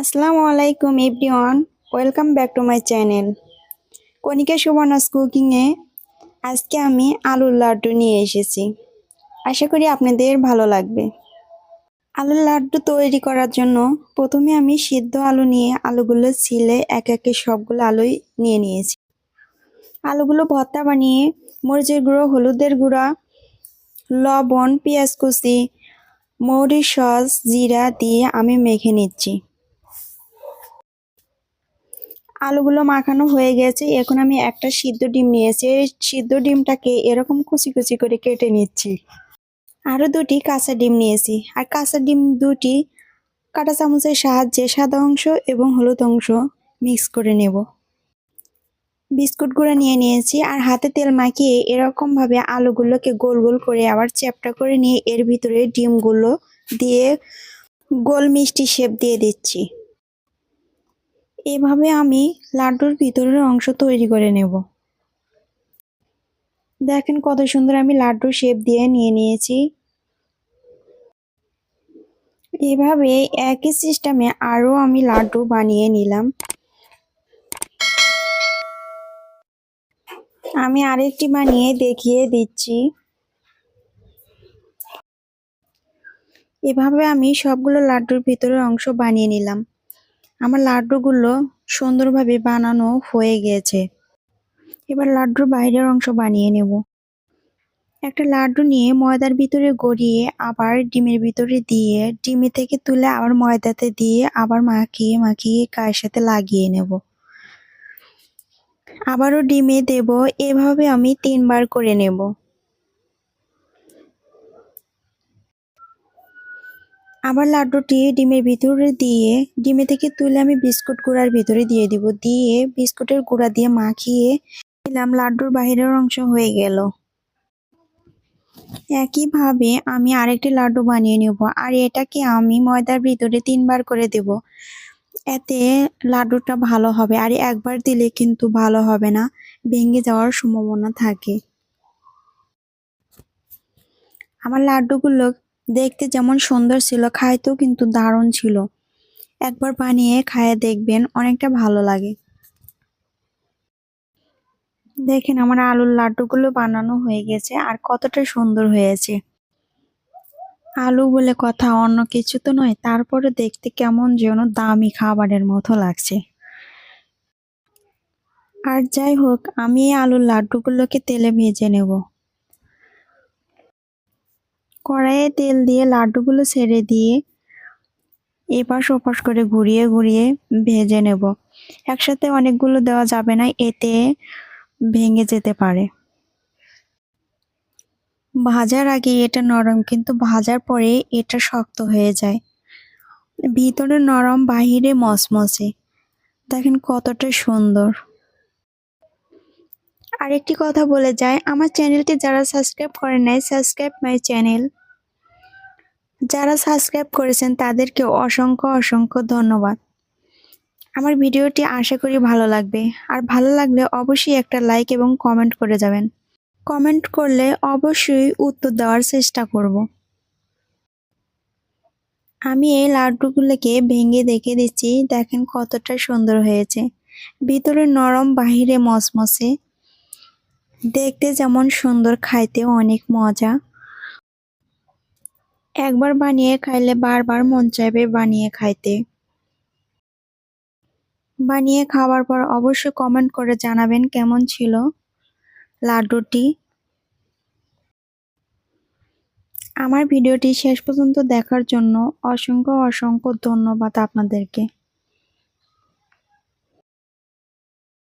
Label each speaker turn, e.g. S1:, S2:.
S1: আসসালামু আলাইকুম everyone, welcome back to my channel. Kanika Subarna's কুকিংয়ে আজকে আমি আলুর লাড্ডু নিয়ে এসেছি। আশা করি আপনাদের ভালো লাগবে। আলুর লাড্ডু তৈরি করার জন্য প্রথমে আমি সিদ্ধ আলু নিয়ে আলুগুলো ছিলে এক একে সবগুলো আলুই নিয়ে নিয়েছি। আলুগুলো ভর্তা বানিয়ে মরিচের গুঁড়ো, হলুদের গুঁড়া, লবণ, পেঁয়াজ কুচি মৌরি সস, জিরা দিয়ে আমি মেখে নিচ্ছি। আলুগুলো মাখানো হয়ে গেছে। এখন আমি একটা সিদ্ধ ডিম নিয়েছি। এই সিদ্ধ ডিমটাকে এরকম কুচি কুচি করে কেটে নিচ্ছি। আরও দুটি কাঁচা ডিম নিয়েছি। আর কাঁচা ডিম দুটি কাঁটা চামচের সাহায্যে সাদা অংশ এবং হলুদ অংশ মিক্স করে নেব। বিস্কুট গুঁড়া নিয়ে নিয়েছি আর হাতে তেল মাখিয়ে এরকমভাবে আলুগুলোকে গোল গোল করে আবার চ্যাপটা করে নিয়ে এর ভিতরে ডিমগুলো দিয়ে গোল মিষ্টি শেপ দিয়ে দিচ্ছি। এভাবে আমি লাড্ডুর ভিতরের অংশ তৈরি করে নেব। দেখেন কত সুন্দর আমি লাড্ডুর শেপ দিয়ে নিয়ে নিয়েছি। এভাবে একই সিস্টেমে আরও আমি লাড্ডু বানিয়ে নিলাম। আমি আরেকটি বানিয়ে দেখিয়ে দিচ্ছি। এভাবে আমি সবগুলো লাড্ডুর ভিতরের অংশ বানিয়ে নিলাম। আমার লাড্ডুগুলো সুন্দরভাবে বানানো হয়ে গেছে। এবার লাড্ডুর বাইরের অংশ বানিয়ে নেব। একটা লাড্ডু নিয়ে ময়দার ভিতরে গড়িয়ে আবার ডিমের ভিতরে দিয়ে ডিমে থেকে তুলে আবার ময়দাতে দিয়ে আবার মাখিয়ে মাখিয়ে গায়ের সাথে লাগিয়ে নেব। আবারও ডিমে দেব, এভাবে আমি তিনবার করে নেব। আবার লাড্ডুটি ডিমের ভিতরে দিয়ে, ডিমে থেকে তুলে আমি বিস্কুট গুঁড়ার ভিতরে দিয়ে দিব। দিয়ে বিস্কুটের গুঁড়া দিয়ে মাখিয়ে দিলাম, লাড্ডুর বাহিরের অংশ হয়ে গেল। একইভাবে আমি আরেকটি লাড্ডু বানিয়ে নেব, আর এটাকে আমি ময়দার ভিতরে তিনবার করে দেব। এতে লাড্ডুটা ভালো হবে, আর একবার দিলে কিন্তু ভালো হবে না, ভেঙে যাওয়ার সম্ভাবনা থাকে। আমার লাড্ডুগুলো দেখতে যেমন সুন্দর ছিল, খাইতেও কিন্তু দারুণ ছিল। একবার বানিয়ে খায়ে দেখবেন, অনেকটা ভালো লাগে। দেখেন আমার আলুর লাড্ডুগুলো বানানো হয়ে গেছে আর কতটা সুন্দর হয়েছে। আলু বলে কথা, অন্য কিছু তো নয়, তারপরে দেখতে কেমন যেন দামি খাবারের মতো লাগছে। আর যাই হোক, আমি এই আলুর লাড্ডুগুলোকে তেলে ভেজে নেব। কড়াইয়ে তেল দিয়ে লাড্ডুগুলো ছেড়ে দিয়ে এপাশ ওপাশ করে ঘুরিয়ে ঘুরিয়ে ভেজে নেব। একসাথে অনেকগুলো দেওয়া যাবে না, এতে ভেঙে যেতে পারে। ভাজার আগে এটা নরম, কিন্তু ভাজার পরে এটা শক্ত হয়ে যায়। ভিতরে নরম, বাহিরে মসমসে দেখেন কতটা সুন্দর। আরেকটি কথা বলে যায় আমার চ্যানেলটি যারা সাবস্ক্রাইব করে নেয় সাবস্ক্রাইব মাই চ্যানেল। যারা সাবস্ক্রাইব করেছেন তাদেরকে অসংখ্য অসংখ্য ধন্যবাদ। আমার ভিডিওটি আশা করি ভালো লাগবে। আর ভালো লাগলে অবশ্যই একটা লাইক এবং কমেন্ট করে যাবেন। কমেন্ট করলে অবশ্যই উত্তর দেওয়ার চেষ্টা করব। আমি এই লাড্ডুগুলোকে ভেঙে দেখে দিচ্ছি। দেখেন কতটা সুন্দর হয়েছে। ভিতরে নরম, বাহিরে মসমসে দেখতে যেমন সুন্দর খাইতে অনেক মজা। একবার বানিয়ে খাইলে বারবার মন চাইবে বানিয়ে খাইতে। বানিয়ে খাওয়ার পর অবশ্যই কমেন্ট করে জানাবেন কেমন ছিল লাড্ডুটি। আমার ভিডিওটি শেষ পর্যন্ত দেখার জন্য অসংখ্য অসংখ্য ধন্যবাদ আপনাদেরকে।